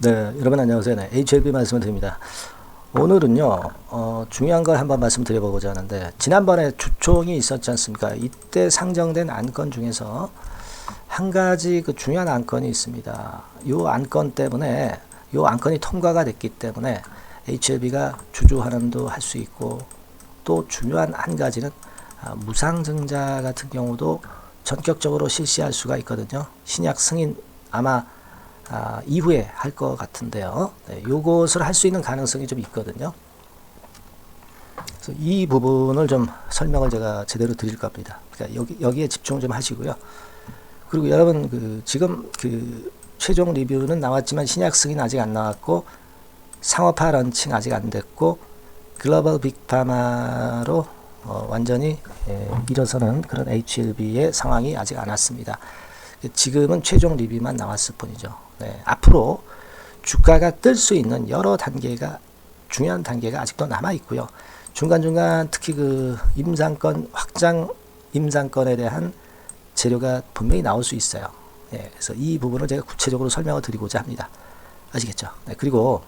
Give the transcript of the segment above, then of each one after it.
네, 여러분 안녕하세요. 네, HLB 말씀을 드립니다. 오늘은요, 어, 중요한 걸 한번 말씀드려보고자 하는데, 지난번에 주총이 있었지 않습니까? 이때 상정된 안건 중에서 한 가지 그 중요한 안건이 있습니다. 이 안건 때문에, 이 안건이 통과가 됐기 때문에 HLB가 주주환원도 할 수 있고, 또 중요한 한 가지는 아, 무상증자 같은 경우도 전격적으로 실시할 수가 있거든요. 신약 승인 아마 아, 이후에 할 것 같은데요. 네, 요것을 할 수 있는 가능성이 좀 있거든요. 그래서 이 부분을 좀 설명을 제가 제대로 드릴 겁니다. 그러니까 여기, 여기에 집중 좀 하시고요. 그리고 여러분, 그, 지금 그, 최종 리뷰는 나왔지만 신약 승인 아직 안 나왔고, 상업화 런칭 아직 안 됐고, 글로벌 빅파마로 어, 완전히 예, 일어서는 그런 HLB의 상황이 아직 안 왔습니다. 지금은 최종 리뷰만 나왔을 뿐이죠. 네, 앞으로 주가가 뜰 수 있는 여러 단계가 중요한 단계가 아직도 남아 있고요. 중간중간 특히 그 임상권 확장 임상권에 대한 재료가 분명히 나올 수 있어요. 예, 그래서 이 부분을 제가 구체적으로 설명을 드리고자 합니다. 아시겠죠? 네, 그리고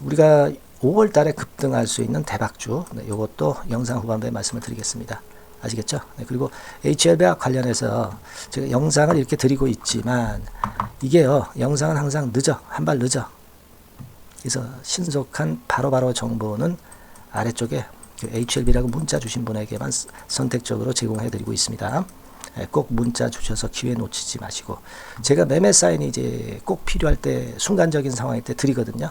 우리가 5월 달에 급등할 수 있는 대박주, 네, 이것도 영상 후반부에 말씀을 드리겠습니다. 아시겠죠? 네, 그리고 HLB와 관련해서 제가 영상을 이렇게 드리고 있지만 이게요, 영상은 항상 늦어, 한 발 늦어. 그래서 신속한 바로바로 정보는 아래쪽에 그 HLB라고 문자 주신 분에게만 스- 선택적으로 제공해 드리고 있습니다. 예, 꼭 문자 주셔서 기회 놓치지 마시고 제가 매매 사인이 이제 꼭 필요할 때 순간적인 상황일 때 드리거든요.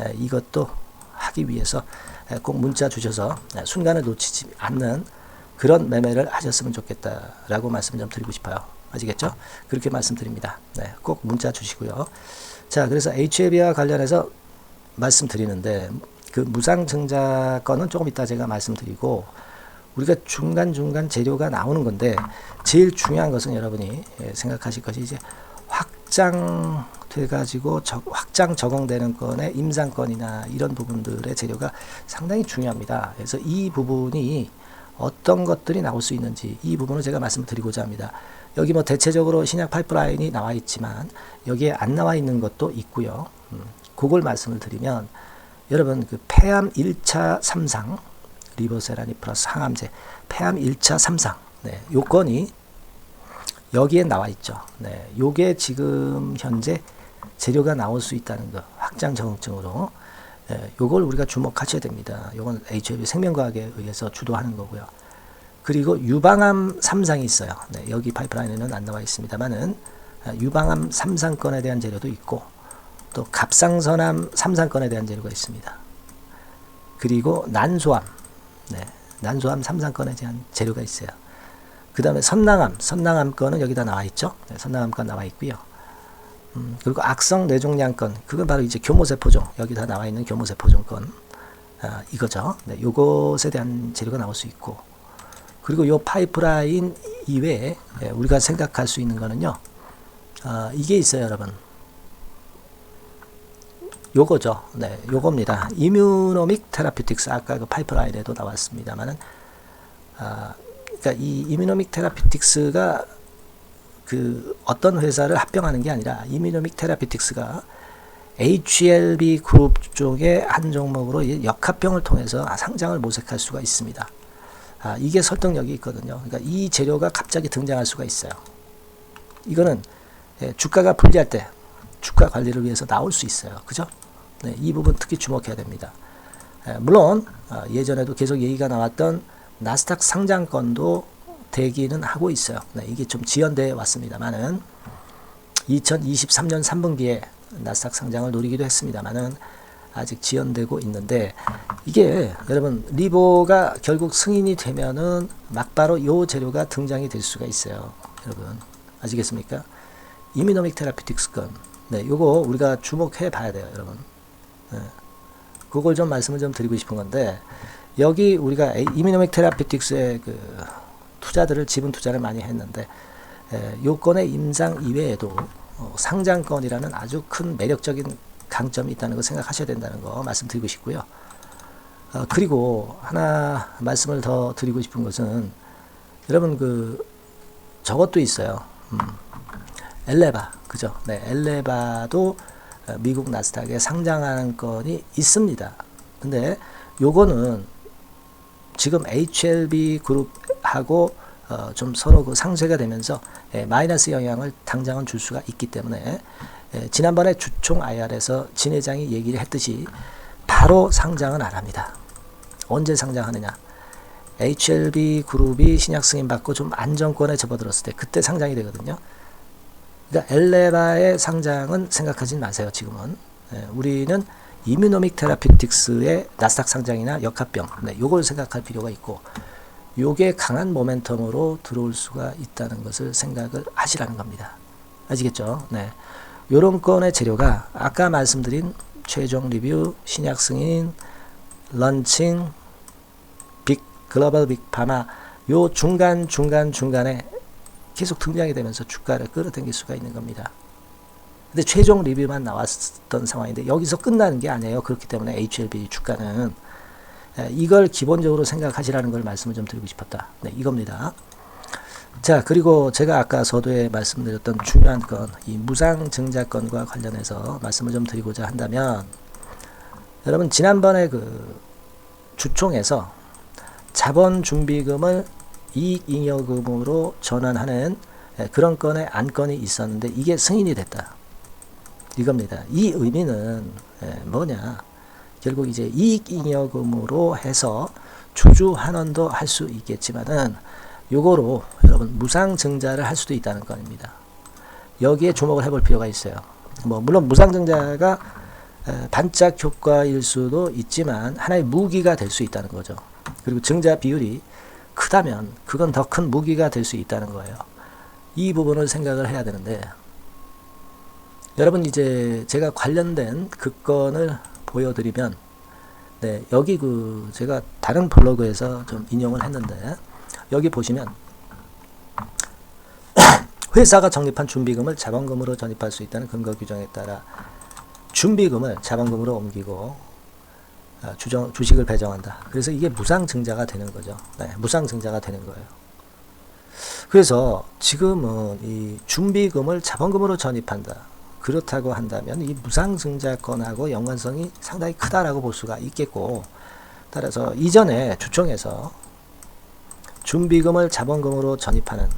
예, 이것도 하기 위해서 예, 꼭 문자 주셔서 예, 순간을 놓치지 않는 그런 매매를 하셨으면 좋겠다라고 말씀 좀 드리고 싶어요. 아시겠죠? 그렇게 말씀드립니다. 네, 꼭 문자 주시고요. 자, 그래서 HLB와 관련해서 말씀드리는데 그 무상증자 건은 조금 이따 제가 말씀드리고 우리가 중간중간 재료가 나오는 건데 제일 중요한 것은 여러분이 예, 생각하실 것이 이제 확장 돼 가지고 확장 적용되는 건의 임상권이나 이런 부분들의 재료가 상당히 중요합니다. 그래서 이 부분이 어떤 것들이 나올 수 있는지 이 부분을 제가 말씀드리고자 합니다. 여기 뭐 대체적으로 신약 파이프라인이 나와 있지만 여기에 안 나와 있는 것도 있고요. 음, 그걸 말씀을 드리면 여러분 그 폐암 1차 3상 리보세라니 플러스 항암제 폐암 1차 3상 네, 요건이 여기에 나와 있죠. 네, 요게 지금 현재 재료가 나올 수 있다는 거 확장 적응증으로 예, 요걸 우리가 주목하셔야 됩니다. 요건 HIV 생명과학에 의해서 주도하는 거고요. 그리고 유방암 3상이 있어요. 네, 여기 파이프라인에는 안 나와 있습니다만은 아, 유방암 3상권에 대한 재료도 있고 또 갑상선암 3상권에 대한 재료가 있습니다. 그리고 난소암, 네, 난소암 3상권에 대한 재료가 있어요. 그 다음에 선낭암, 선낭암 건은 여기다 나와 있죠. 네, 선낭암 건 나와 있고요. 음, 그리고 악성 뇌종양건, 그건 바로 이제 교모세포종, 여기 다 나와 있는 교모세포종 건, 아, 이거죠. 네, 요것에 대한 재료가 나올 수 있고, 그리고 요 파이프라인 이외에 예, 우리가 생각할 수 있는 거는요, 아, 이게 있어요, 여러분. 요거죠. 네, 요겁니다. 이뮤노믹 테라피틱스 아까 그 파이프라인에도 나왔습니다만은 아, 그러니까 이 이뮤노믹 테라피틱스가 그 어떤 회사를 합병하는 게 아니라 이뮤노믹 테라피틱스가 HLB 그룹 쪽의 한 종목으로 이 역합병을 통해서 상장을 모색할 수가 있습니다. 아, 이게 설득력이 있거든요. 그러니까 이 재료가 갑자기 등장할 수가 있어요. 이거는 예, 주가가 불리할 때 주가 관리를 위해서 나올 수 있어요. 그죠? 네, 이 부분 특히 주목해야 됩니다. 예, 물론 어, 예전에도 계속 얘기가 나왔던 나스닥 상장권도 대기는 하고 있어요. 네, 이게 좀 지연돼 왔습니다만은 2023년 3분기에 나스닥 상장을 노리기도 했습니다만은 아직 지연되고 있는데 이게 여러분 리보가 결국 승인이 되면은 막바로 요 재료가 등장이 될 수가 있어요. 여러분 아시겠습니까? 이미노믹 테라피틱스 건 네, 요거 우리가 주목해 봐야 돼요, 여러분. 네. 그걸 좀 말씀을 좀 드리고 싶은 건데 여기 우리가 이미노믹 테라피틱스의 그 투자들을 지분 투자를 많이 했는데 에, 요건의 임상 이외에도 어, 상장권이라는 아주 큰 매력적인 강점이 있다는 거 생각하셔야 된다는 거 말씀드리고 싶고요. 어, 그리고 하나 말씀을 더 드리고 싶은 것은 여러분 그 저것도 있어요. 음, 엘레바 그죠? 네, 엘레바도 어, 미국 나스닥에 상장하는 건이 있습니다. 근데 요거는 지금 HLB 그룹하고 어, 좀 서로 그 상쇄가 되면서 예, 마이너스 영향을 당장은 줄 수가 있기 때문에 예, 지난번에 주총 IR에서 진 회장이 얘기를 했듯이 바로 상장은 안 합니다. 언제 상장하느냐? HLB 그룹이 신약 승인 받고 좀 안정권에 접어들었을 때 그때 상장이 되거든요. 그러니까 엘레바의 상장은 생각하지 마세요. 지금은 예, 우리는 이뮤노믹 테라피틱스의 나스닥 상장이나 역합병, 네, 요걸 생각할 필요가 있고, 요게 강한 모멘텀으로 들어올 수가 있다는 것을 생각을 하시라는 겁니다. 아시겠죠? 네. 요런 건의 재료가 아까 말씀드린 최종 리뷰, 신약 승인, 런칭, 빅, 글로벌 빅 파마, 요 중간, 중간, 중간에 계속 등장이 되면서 주가를 끌어당길 수가 있는 겁니다. 근데 최종 리뷰만 나왔던 상황인데 여기서 끝나는 게 아니에요. 그렇기 때문에 HLB 주가는 예, 이걸 기본적으로 생각하시라는 걸 말씀을 좀 드리고 싶었다. 네, 이겁니다. 자, 그리고 제가 아까 서두에 말씀드렸던 중요한 건, 이 무상증자건과 관련해서 말씀을 좀 드리고자 한다면, 여러분, 지난번에 그 주총에서 자본 준비금을 이익잉여금으로 전환하는 예, 그런 건의 안건이 있었는데, 이게 승인이 됐다. 이겁니다. 이 의미는 예, 뭐냐? 결국 이제 이익잉여금으로 해서 주주 환원도 할 수 있겠지만은 요거로 여러분 무상증자를 할 수도 있다는 겁니다. 여기에 주목을 해볼 필요가 있어요. 뭐 물론 무상증자가 에, 반짝 효과일 수도 있지만 하나의 무기가 될 수 있다는 거죠. 그리고 증자 비율이 크다면 그건 더 큰 무기가 될 수 있다는 거예요. 이 부분을 생각을 해야 되는데 여러분 이제 제가 관련된 그 건을 보여드리면 네 여기 그 제가 다른 블로그에서 좀 인용을 했는데 여기 보시면 회사가 적립한 준비금을 자본금으로 전입할 수 있다는 근거 규정에 따라 준비금을 자본금으로 옮기고 아, 주정, 주식을 배정한다. 그래서 이게 무상증자가 되는 거죠. 네, 무상증자가 되는 거예요. 그래서 지금은 이 준비금을 자본금으로 전입한다. 그렇다고 한다면 이 무상증자권하고 연관성이 상당히 크다라고 볼 수가 있겠고 따라서 이전에 주총에서 준비금을 자본금으로 전입하는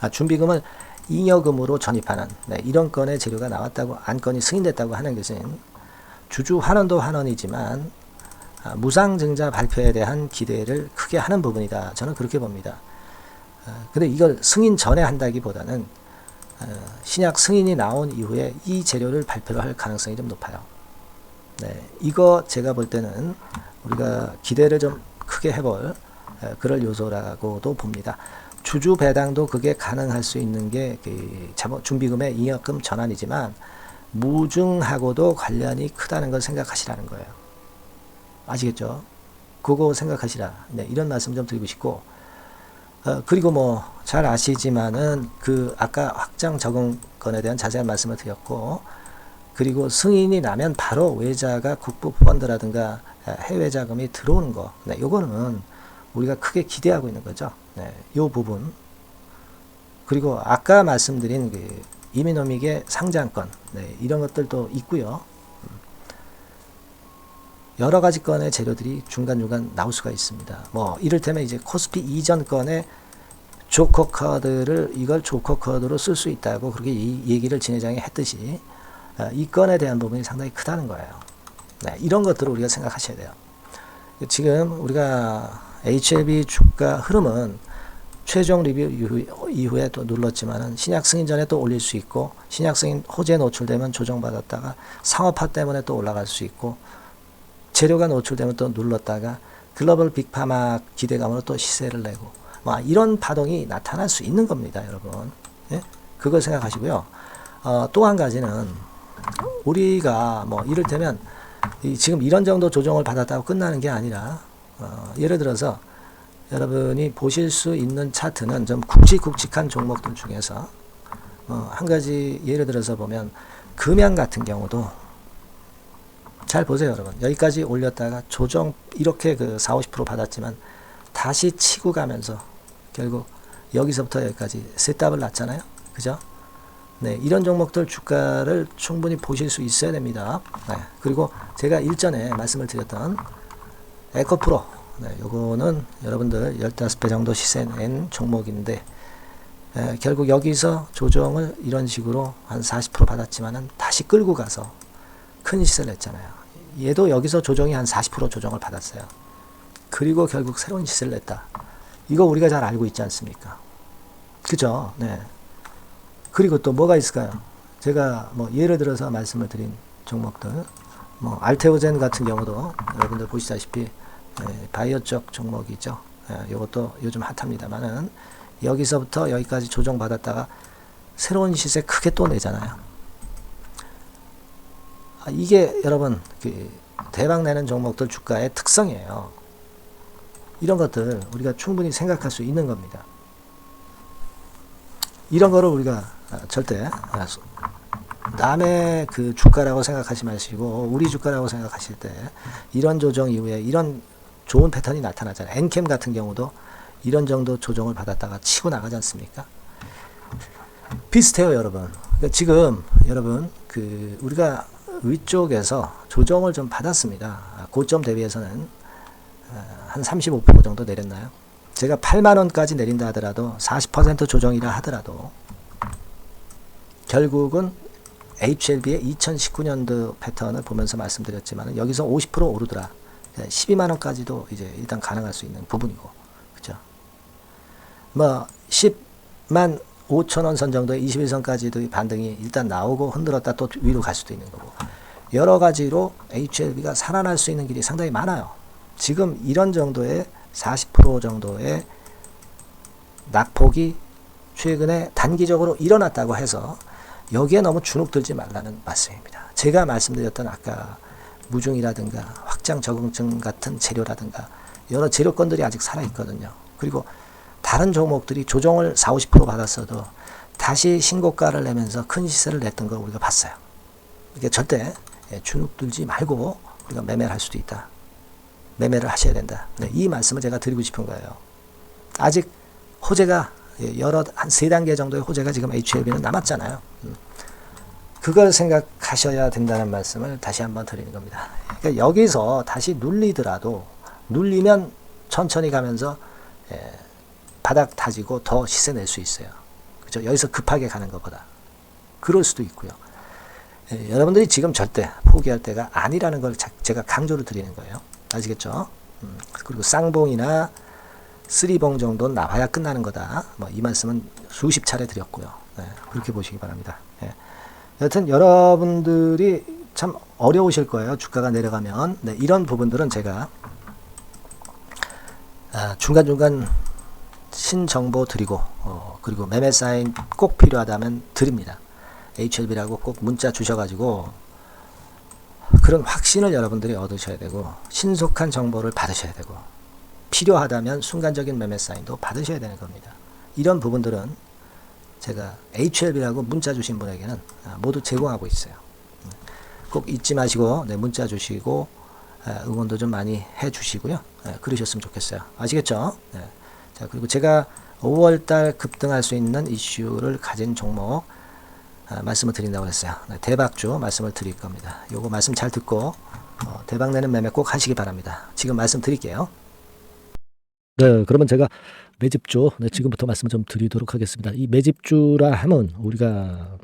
아 준비금을 잉여금으로 전입하는 네, 이런 건의 재료가 나왔다고 안건이 승인됐다고 하는 것은 주주 환원도 환원이지만 아, 무상증자 발표에 대한 기대를 크게 하는 부분이다. 저는 그렇게 봅니다. 아, 근데 이걸 승인 전에 한다기보다는 어, 신약 승인이 나온 이후에 이 재료를 발표를 할 가능성이 좀 높아요. 네, 이거 제가 볼 때는 우리가 기대를 좀 크게 해볼 에, 그럴 요소라고도 봅니다. 주주 배당도 그게 가능할 수 있는 게그 자본 준비금의 잉여금 전환이지만 무증하고도 관련이 크다는 걸 생각하시라는 거예요. 아시겠죠? 그거 생각하시라. 네, 이런 말씀 좀 드리고 싶고 어, 그리고 뭐 잘 아시지만은 그 아까 확장 적응권에 대한 자세한 말씀을 드렸고 그리고 승인이 나면 바로 외자가 국부 펀드라든가 해외 자금이 들어오는 거. 네, 요거는 우리가 크게 기대하고 있는 거죠. 네, 요 부분. 그리고 아까 말씀드린 그 이미노믹의 상장권, 네, 이런 것들도 있고요. 여러 가지 건의 재료들이 중간중간 나올 수가 있습니다. 뭐 이를테면 이제 코스피 이전 건의 조커 카드를 이걸 조커 카드로 쓸 수 있다고 그렇게 이 얘기를 진 회장이 했듯이 어, 이 건에 대한 부분이 상당히 크다는 거예요. 네, 이런 것들을 우리가 생각하셔야 돼요. 지금 우리가 HLB 주가 흐름은 최종 리뷰 이후, 이후에 또 눌렀지만은 신약 승인 전에 또 올릴 수 있고 신약 승인 호재에 노출되면 조정받았다가 상업화 때문에 또 올라갈 수 있고 재료가 노출되면 또 눌렀다가 글로벌 빅파마 기대감으로 또 시세를 내고 뭐 이런 파동이 나타날 수 있는 겁니다, 여러분. 예? 그걸 생각하시고요. 어, 또 한 가지는 우리가 뭐 이를테면 이 지금 이런 정도 조정을 받았다고 끝나는 게 아니라 어, 예를 들어서 여러분이 보실 수 있는 차트는 좀 굵직굵직한 종목들 중에서 어, 한 가지 예를 들어서 보면 금양 같은 경우도 잘 보세요, 여러분. 여기까지 올렸다가 조정 이렇게 그 4, 50% 받았지만 다시 치고 가면서 결국 여기서부터 여기까지 세 답을 났잖아요. 그죠? 네, 이런 종목들 주가를 충분히 보실 수 있어야 됩니다. 네, 그리고 제가 일전에 말씀을 드렸던 에코프로, 네, 요거는 여러분들 15배 정도 시세 낸 종목인데, 에, 결국 여기서 조정을 이런 식으로 한 40% 받았지만은 다시 끌고 가서 큰 시세를 냈잖아요. 얘도 여기서 조정이 한 40% 조정을 받았어요. 그리고 결국 새로운 시세를 냈다. 이거 우리가 잘 알고 있지 않습니까? 그죠? 네. 그리고 또 뭐가 있을까요? 제가 뭐 예를 들어서 말씀을 드린 종목들, 뭐 알테오젠 같은 경우도 여러분들 보시다시피 예, 바이오 쪽 종목이죠. 예, 이것도 요즘 핫합니다만은 여기서부터 여기까지 조정 받았다가 새로운 시세 크게 또 내잖아요. 아, 이게 여러분 그 대박 내는 종목들 주가의 특성이에요. 이런 것들 우리가 충분히 생각할 수 있는 겁니다. 이런 거를 우리가 아, 절대 아, 수- 남의 그 주가라고 생각하지 마시고 우리 주가라고 생각하실 때 이런 조정 이후에 이런 좋은 패턴이 나타나잖아요. 엔캠 같은 경우도 이런 정도 조정을 받았다가 치고 나가지 않습니까? 비슷해요, 여러분. 그러니까 지금 여러분 그 우리가 위쪽에서 조정을 좀 받았습니다. 아, 고점 대비해서는 아, 한35% 정도 내렸나요? 제가 8만 원까지 내린다 하더라도 40% 조정이라 하더라도 결국은 HLB의 2019년도 패턴을 보면서 말씀드렸지만 여기서 50% 오르더라. 12만 원까지도 이제 일단 가능할 수 있는 부분이고, 그죠? 뭐 10만 5천 원 선 정도의 21선까지도 반등이 일단 나오고 흔들었다 또 위로 갈 수도 있는 거고 여러 가지로 HLB가 살아날 수 있는 길이 상당히 많아요. 지금 이런 정도의 40% 정도의 낙폭이 최근에 단기적으로 일어났다고 해서 여기에 너무 주눅들지 말라는 말씀입니다. 제가 말씀드렸던 아까 무중이라든가 확장 적응증 같은 재료라든가 여러 재료권들이 아직 살아있거든요. 그리고 다른 종목들이 조정을 4, 50% 받았어도 다시 신고가를 내면서 큰 시세를 냈던 걸 우리가 봤어요. 이게 절대 예, 주눅 들지 말고 우리가 매매를 할 수도 있다. 매매를 하셔야 된다. 네, 이 말씀을 제가 드리고 싶은 거예요. 아직 호재가 예, 여러 한 세 단계 정도의 호재가 지금 HLB는 남았잖아요. 음. 그걸 생각하셔야 된다는 말씀을 다시 한번 드리는 겁니다. 그러니까 여기서 다시 눌리더라도 눌리면 천천히 가면서 예, 바닥 다지고 더 시세 낼 수 있어요. 그죠? 여기서 급하게 가는 것보다 그럴 수도 있고요. 예, 여러분들이 지금 절대 포기할 때가 아니라는 걸 자- 제가 강조를 드리는 거예요. 아시겠죠? 음, 그리고 쌍봉이나 쓰리봉 정도는 나와야 끝나는 거다. 뭐 이 말씀은 수십 차례 드렸고요. 네, 그렇게 보시기 바랍니다. 예. 여튼 여러분들이 참 어려우실 거예요. 주가가 내려가면. 네, 이런 부분들은 제가 아, 중간중간 신정보 드리고 어, 그리고 매매 사인 꼭 필요하다면 드립니다. HLB라고 꼭 문자 주셔가지고 그런 확신을 여러분들이 얻으셔야 되고 신속한 정보를 받으셔야 되고 필요하다면 순간적인 매매 사인도 받으셔야 되는 겁니다. 이런 부분들은 제가 HLB라고 문자 주신 분에게는 아, 모두 제공하고 있어요. 꼭 잊지 마시고 네, 문자 주시고 아, 응원도 좀 많이 해 주시고요. 네, 그러셨으면 좋겠어요. 아시겠죠? 네. 자 그리고 제가 5월달 급등할 수 있는 이슈를 가진 종목 아, 말씀을 드린다고 했어요. 네, 대박주 말씀을 드릴 겁니다. 요거 말씀 잘 듣고 어, 대박 내는 매매 꼭 하시기 바랍니다. 지금 말씀 드릴게요. 네, 그러면 제가 매집주 네, 지금부터 말씀 좀 드리도록 하겠습니다. 이 매집주라 하면 우리가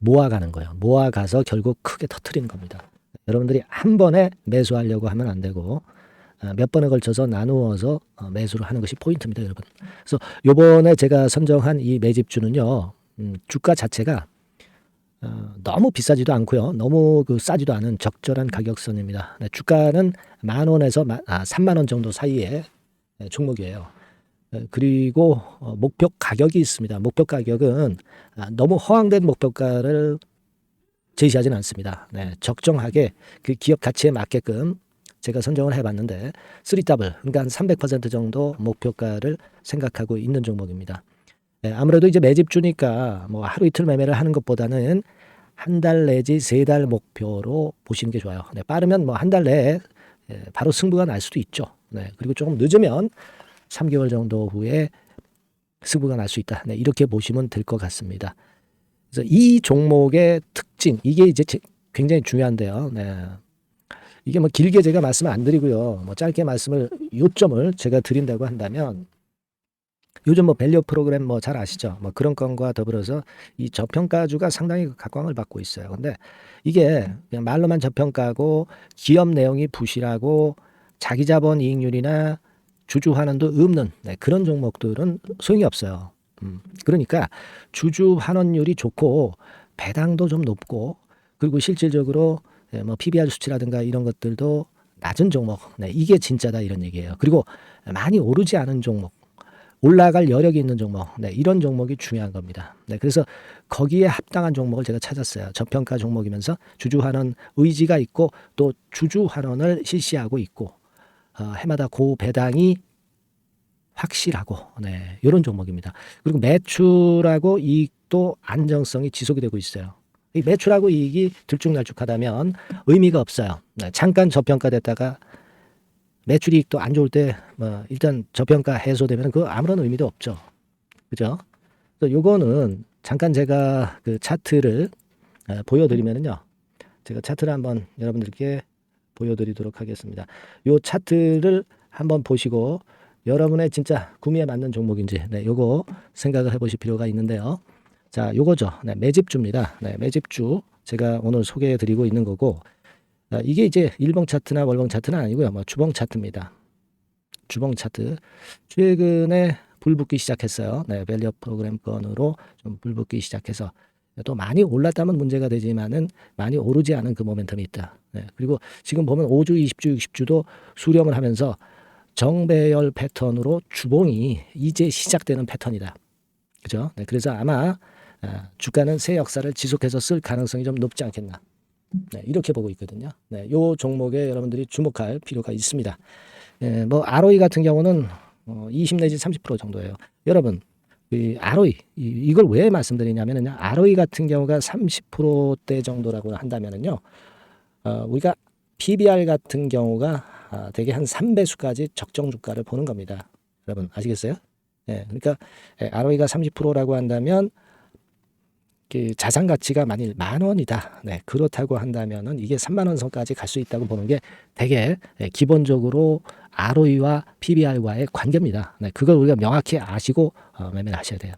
모아가는 거예요. 모아가서 결국 크게 터트리는 겁니다. 여러분들이 한 번에 매수하려고 하면 안 되고 아, 몇 번에 걸쳐서 나누어서 어, 매수를 하는 것이 포인트입니다, 여러분. 그래서 요번에 제가 선정한 이 매집주는요, 음, 주가 자체가 어, 너무 비싸지도 않고요, 너무 그 싸지도 않은 적절한 가격선입니다. 네, 주가는 만 원에서 만, 아, 3만 원 정도 사이에 네, 종목이에요. 에, 그리고 어, 목표 가격이 있습니다. 목표 가격은 아, 너무 허황된 목표가를 제시하지는 않습니다. 네, 적정하게 그 기업 가치에 맞게끔 제가 선정을 해봤는데 3더블 그러니까 한 300% 정도 목표가를 생각하고 있는 종목입니다. 네, 아무래도 이제 매집 주니까 뭐 하루 이틀 매매를 하는 것보다는 한 달 내지 세 달 목표로 보시는 게 좋아요. 네, 빠르면 뭐 한 달 내에 예, 바로 승부가 날 수도 있죠. 네, 그리고 조금 늦으면 3개월 정도 후에 승부가 날 수 있다. 네, 이렇게 보시면 될 것 같습니다. 그래서 이 종목의 특징 이게 이제 제- 굉장히 중요한데요. 네. 이게 뭐 길게 제가 말씀을 안 드리고요. 뭐 짧게 말씀을 요점을 제가 드린다고 한다면 요즘 뭐 밸류 프로그램 뭐 잘 아시죠? 뭐 그런 건과 더불어서 이 저평가주가 상당히 각광을 받고 있어요. 근데 이게 그냥 말로만 저평가고 기업 내용이 부실하고 자기 자본 이익률이나 주주 환원도 없는 네, 그런 종목들은 소용이 없어요. 음, 그러니까 주주 환원율이 좋고 배당도 좀 높고 그리고 실질적으로 예, 뭐 PBR 수치라든가 이런 것들도 낮은 종목. 네, 이게 진짜다 이런 얘기예요. 그리고 많이 오르지 않은 종목. 올라갈 여력이 있는 종목. 네, 이런 종목이 중요한 겁니다. 네, 그래서 거기에 합당한 종목을 제가 찾았어요. 저평가 종목이면서 주주 환원 의지가 있고 또 주주 환원을 실시하고 있고 어, 해마다 고 배당이 확실하고 네, 이런 종목입니다. 그리고 매출하고 이익도 안정성이 지속이 되고 있어요. 이 매출하고 이익이 들쭉날쭉하다면 의미가 없어요. 네, 잠깐 저평가됐다가 매출 이익도 안 좋을 때 뭐 일단 저평가 해소되면 그 아무런 의미도 없죠. 그죠? 그래서 요거는 잠깐 제가 그 차트를 어, 보여드리면은요. 제가 차트를 한번 여러분들께 보여드리도록 하겠습니다. 요 차트를 한번 보시고 여러분의 진짜 구미에 맞는 종목인지 네, 요거 생각을 해보실 필요가 있는데요. 자, 요거죠. 네, 매집주입니다. 네, 매집주 제가 오늘 소개해 드리고 있는 거고 아, 이게 이제 일봉 차트나 월봉 차트는 아니고요. 뭐 주봉 차트입니다. 주봉 차트 최근에 불붙기 시작했어요. 네, 밸류 프로그램 건으로 좀 불붙기 시작해서 또 많이 올랐다면 문제가 되지만은 많이 오르지 않은 그 모멘텀이 있다. 네, 그리고 지금 보면 5주, 20주, 60주도 수렴을 하면서 정배열 패턴으로 주봉이 이제 시작되는 패턴이다. 그죠? 네, 그래서 아마 아, 주가는 새 역사를 지속해서 쓸 가능성이 좀 높지 않겠나. 네, 이렇게 보고 있거든요. 네, 요 종목에 여러분들이 주목할 필요가 있습니다. 예, 뭐 ROE 같은 경우는 어, 20 내지 30% 정도예요. 여러분, 이 ROE 이, 이걸 왜 말씀드리냐면은요. ROE 같은 경우가 30%대 정도라고 한다면은요. 어, 우리가 PBR 같은 경우가 아, 대개 한 3배수까지 적정 주가를 보는 겁니다. 여러분 아시겠어요? 예, 그러니까 예, ROE가 30%라고 한다면 그 자산 가치가 만일 만 원이다. 네, 그렇다고 한다면은 이게 3만 원 선까지 갈 수 있다고 보는 게 되게 예, 기본적으로 ROE와 PBR과의 관계입니다. 네, 그걸 우리가 명확히 아시고 어, 매매를 하셔야 돼요.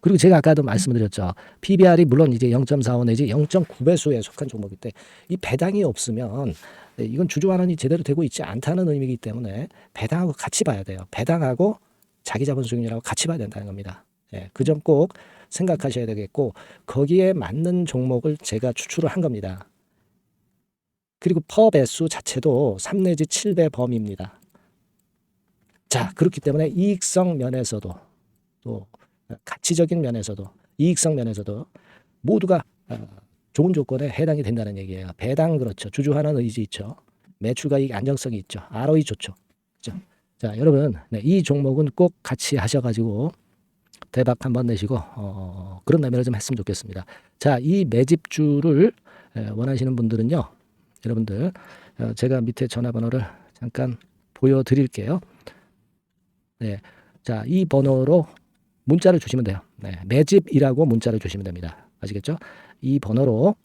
그리고 제가 아까도 말씀드렸죠. PBR이 물론 이제 0.45 내지 0.9배수에 속한 종목일 때 이 배당이 없으면 네, 이건 주주 환원이 제대로 되고 있지 않다는 의미이기 때문에 배당하고 같이 봐야 돼요. 배당하고 자기 자본 수익률하고 같이 봐야 된다는 겁니다. 예, 그점 꼭 생각하셔야 되겠고 거기에 맞는 종목을 제가 추출을 한 겁니다. 그리고 퍼 배수 자체도 3 내지 7배 범위입니다. 자, 그렇기 때문에 이익성 면에서도 또 가치적인 면에서도 이익성 면에서도 모두가 어, 좋은 조건에 해당이 된다는 얘기예요. 배당 그렇죠. 주주환원 의지 있죠. 매출과 이익 안정성이 있죠. ROE 좋죠. 그죠? 자, 여러분, 네, 이 종목은 꼭 같이 하셔가지고 대박 한번 내시고 어, 그런 매매를 좀 했으면 좋겠습니다. 자, 이 매집주를 에, 원하시는 분들은요, 여러분들 어, 제가 밑에 전화번호를 잠깐 보여드릴게요. 네, 자, 이 번호로 문자를 주시면 돼요. 네, 매집이라고 문자를 주시면 됩니다. 아시겠죠? 이 번호로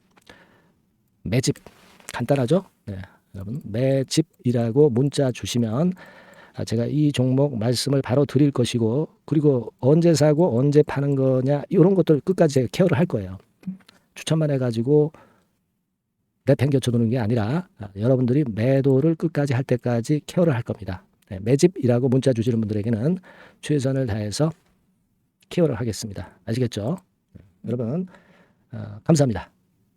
매집 간단하죠? 네, 여러분 매집이라고 문자 주시면 아, 제가 이 종목 말씀을 바로 드릴 것이고 그리고 언제 사고 언제 파는 거냐 이런 것들 끝까지 케어를 할 거예요. 추천만 해가지고 내팽겨 쳐 두는 게 아니라 아, 여러분들이 매도를 끝까지 할 때까지 케어를 할 겁니다. 네, 매집이라고 문자 주시는 분들에게는 최선을 다해서 케어를 하겠습니다. 아시겠죠? 네, 여러분 어, 감사합니다.